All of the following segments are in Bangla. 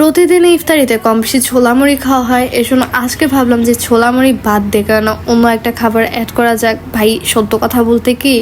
প্রতিদিন ইফতারিতে কম বেশি ছোলা মুড়ি খাওয়া হয়। এর জন্য আজকে ভাবলাম যে ছোলা মুড়ি বাদ দিয়ে কেন অন্য একটা খাবার অ্যাড করা যাক। ভাই, সত্য কথা বলতে কি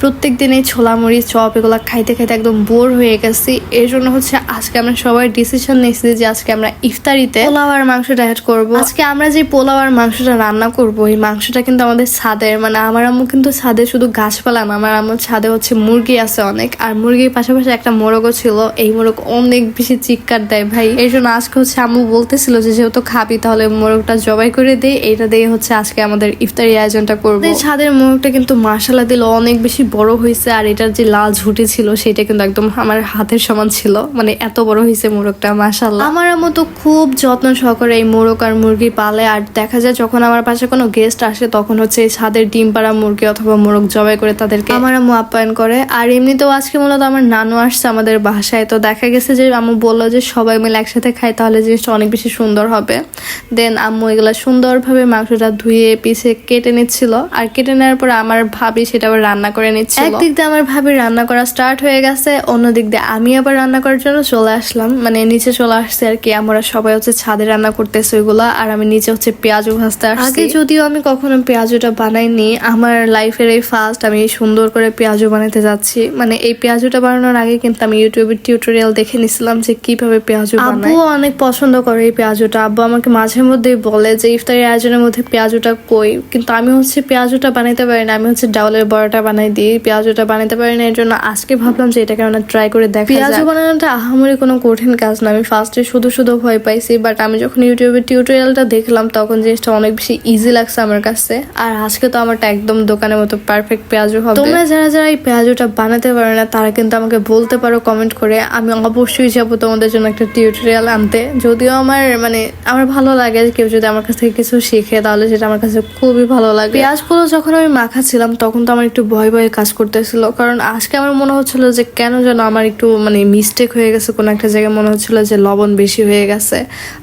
প্রত্যেক দিন এই ছোলা মুড়ি চপ এগুলো খাইতে খাইতে একদম বোর হয়ে গেছি। এর জন্য হচ্ছে আজকে আমরা সবাই ডিসিশন নিয়েছি যে আজকে আমরা ইফতারিতে পোলাও আর মাংসটা অ্যাড করব। আজকে আমরা যে পোলাও আর মাংসটা রান্না করব, এই মাংসটা কিন্তু আমাদের ছাদের মানে আমার আম্মু কিন্তু ছাদে শুধু গাছপালা না, আমার আম্মুর ছাদে হচ্ছে মুরগি আছে অনেক। আর মুরগির পাশাপাশি একটা মোরগও ছিল, এই মোরগ অনেক বেশি চিৎকার দেয় ভাই। এই জন্য আজকে হচ্ছে আম্মু বলতেছিল যে যেহেতু খাবি তাহলে মোরগটা জবাই করে দে এটা দিয়ে হচ্ছে আজকে আমাদের ইফতারি আয়োজনটা করব। এই ছাদের মোরগটা কিন্তু মাসালা দিল অনেক বেশি বড় হয়েছে আর এটার যে লাল ঝুটি ছিল সেটা কিন্তু একদম আমার হাতের সমান ছিল। মানে এত বড় হয়েছে মোরগটা মাসাল্লাহ আমার আম্মু তো খুব যত্ন সহকারে এই মোরগ আর মুরগি পালে আর দেখা যায় যখন আমার পাশে কোনো গেস্ট আসে তখন হচ্ছে এই ছাদের ডিম পাড়া মুরগি অথবা মোরগ জবাই করে তাদেরকে আমার আম্মু আপ্যায়ন করে। আর এমনিতেও আজকে মূলত আমার নানু আসছে আমাদের বাসায়। তো দেখা গেছে যে আম্মু বলল যে সবাই মিলে একসাথে খাই তাহলে জিনিসটা অনেক বেশি সুন্দর হবে। দেন আম্মু এগুলো সুন্দরভাবে মাংসটা ধুয়ে পিছে কেটে নিচ্ছিল। আর কেটে নেওয়ার পর আমার ভাবি সেটা আবার রান্না করে নিচ্ছে একদিক দিয়ে আমার ভাবি রান্না করা স্টার্ট হয়ে গেছে অন্য দিক দিয়ে আমি আবার রান্না করার জন্য চলে আসলাম। মানে নিচে চলে আসছে আর কি আমরা সবাই হচ্ছে ছাদে রান্না করতেছে ওইগুলা আর আমি নিচে হচ্ছে পেঁয়াজও ভাজতে আসছি। আগে যদিও আমি কখনো পেঁয়াজুটা বানাইনি আমার লাইফের এই ফার্স্ট আমি সুন্দর করে পেঁয়াজু বানাতে যাচ্ছি। মানে এই পেঁয়াজুটা বানানোর আগে কিন্তু আমি ইউটিউবের টিউটোরিয়াল দেখে নিছিলাম যে কীভাবে পেঁয়াজু আব্বু অনেক পছন্দ করে এই পেঁয়াজুটা। আব্বু আমাকে মাঝে মধ্যে বলে যে ইফতারি আয়োজনের মধ্যে পেঁয়াজুটা কই? কিন্তু আমি হচ্ছে পেঁয়াজুটা বানাইতে পারি না। আমি হচ্ছে ডাউলের বড়াটা বানাই দিই পেঁয়াজুটা বানাইতে পারি না। এর জন্য আজকে ভাবলাম যে এটাকে আমরা ট্রাই করে দেখা পেঁয়াজু বানানোটা আহামরি কোনো কঠিন কাজ না। আমি ফার্স্টে শুধু শুধু ভয় পাইছি বাট আমি যখন ইউটিউবে টিউটোরিয়ালটা দেখলাম তখন জিনিসটা অনেক বেশি ইজি লাগছে আমার কাছে। আর আজকে তো আমারটা একদম দোকানের মতো পারফেক্ট পেঁয়াজু হবে। তোমরা যারা যারা এই পেঁয়াজুটা বানাতে পারো না তারা কিন্তু আমাকে বলতে পারো কমেন্ট করে। আমি অবশ্যই যাব তোমাদের জন্য একটা টিউটোরিয়াল আনতে। যদিও আমার মানে আমার ভালো লাগে কেউ যদি আমার কাছ থেকে কিছু শিখে, তাহলে সেটা আমার কাছে খুবই ভালো লাগে। পেঁয়াজগুলো যখন আমি মাখাচ্ছিলাম, তখন তো আমার একটু ভয় ভয়ে কাজ করতেছিল। কারণ আজকে আমার মনে হচ্ছিল যে কেন যেন আমার একটু মানে মিস্টেক হয়ে গেছে কোনো একটা জায়গায়। মনে হচ্ছিল যে লবণ বেশি হয়ে গেছে।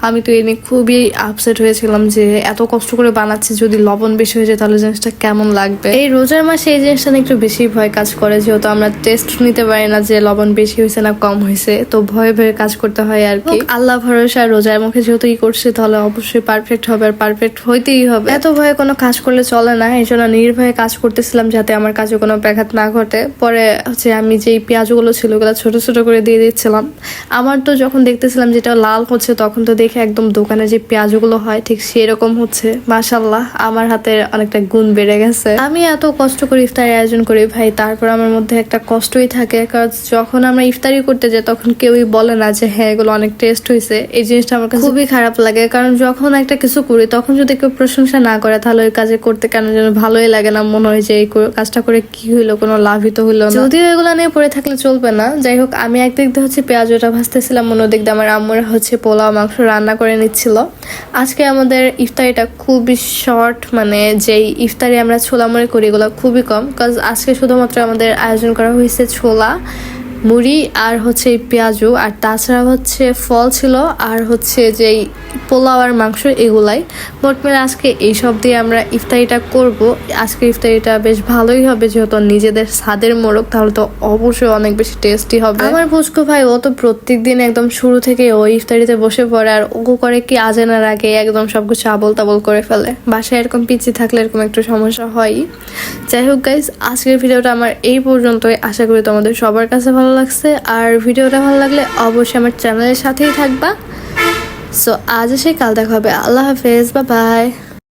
আমি তো এ নিয়ে খুবই আপসেট হয়েছিলাম যে এত কষ্ট করে বানাচ্ছি, যদি লবণ বেশি হয়ে যায়, তাহলে জিনিসটা কেমন লাগবে? এই রোজার মাসে এই জিনিসটা একটু বেশি ভয় কাজ করে। যেহেতু আমরা টেস্ট নিতে পারি না যে লবণ বেশি হয়েছে না কম হয়েছে, তো ভয়ে ভয়ে কাজ করতে হয় আর কি। আল্লাহ ভরসা, রোজার মুখে যেহেতু ই করছে, তাহলে অবশ্যই পারফেক্ট হবে আর পারফেক্ট হইতেই হবে। এত ভয়ে কোনো কাজ করলে চলে না, এই জন্য নির্ভয়ে কাজ করতেছিলাম যাতে আমার কাজে কোনো ব্যাঘাত না ঘটে। পরে হচ্ছে আমি যেই পেঁয়াজগুলো ছিল, ওগুলো ছোট ছোট করে দিয়ে দিচ্ছিলাম। আমার তো যখন দেখতেছিলাম যেটা লাল হচ্ছে, তখন তো দেখে একদম দোকানে যে পেঁয়াজগুলো হয়, ঠিক সেরকম হচ্ছে। মাশাল্লাহ আমার হাতের অনেকটা গুণ বেড়ে গেছে। আমি এত কষ্ট করে ইফতারি আয়োজন করি ভাই, তারপর আমার মধ্যে একটা কষ্টই থাকে। কারণ যখন আমরা ইফতারি করতে যাই, তখন কেউই বলে না যে হ্যাঁ এগুলো অনেক টেস্ট হয়েছে এই জিনিসটা আমার কাছে খুবই খারাপ লাগে। কারণ যখন একটা কিছু করি তখন যদি কেউ প্রশংসা না করে তাহলে ওই কাজে করতে কেন যেন ভালোই লাগে না মনে হয় যে এই কাজটা করে কি হইল কোনো লাভই তো হইল না। যদিও এগুলো নিয়ে পড়ে থাকলে চলবে না যাই হোক আমি একদিক দিয়ে হচ্ছে পেঁয়াজটা ভাজতেছিলাম অন্যদিক দিয়ে আমার আম্মুরা হচ্ছে পোলাও মাংস রান্না করে নিচ্ছিল। আজকে আমাদের ইফতারিটা খুবই শর্ট মানে যেই ইফতারি আমরা ছোলা মুড়ি করি এগুলো খুবই কম কাজ আজকে শুধুমাত্র আমাদের আয়োজন করা হয়েছে ছোলা। মুড়ি আর হচ্ছে পেঁয়াজু, আর তাছাড়া হচ্ছে ফল ছিল, আর হচ্ছে যেই পোলাও আর মাংস এগুলাই। মোট মিলে আজকে এইসব দিয়ে আমরা ইফতারিটা করব। আজকে ইফতারিটা বেশ ভালোই হবে, যেহেতু নিজেদের স্বাদের মোড়ক, তাহলে তো অবশ্যই অনেক বেশি টেস্টি হবে। আমার পুচকু ভাই, ও তো প্রত্যেক দিন একদম শুরু থেকে ওই ইফতারিতে বসে পড়ে, আর ও করে কি আজানার আগে একদম সবকিছু আবল তাবল করে ফেলে। বাসায় এরকম পিচি থাকলে এরকম একটু সমস্যা হয়। যাই হোক গাইজ আজকের ভিডিওটা আমার এই পর্যন্তই। আশা করি তোমাদের সবার কাছে ভালো লাগছে, আর ভিডিওটা ভালো লাগলে অবশ্যই আমার চ্যানেলের সাথেই থাকবা। সো আজ এসে কাল দেখা হবে। আল্লাহ হাফেজ বা বাই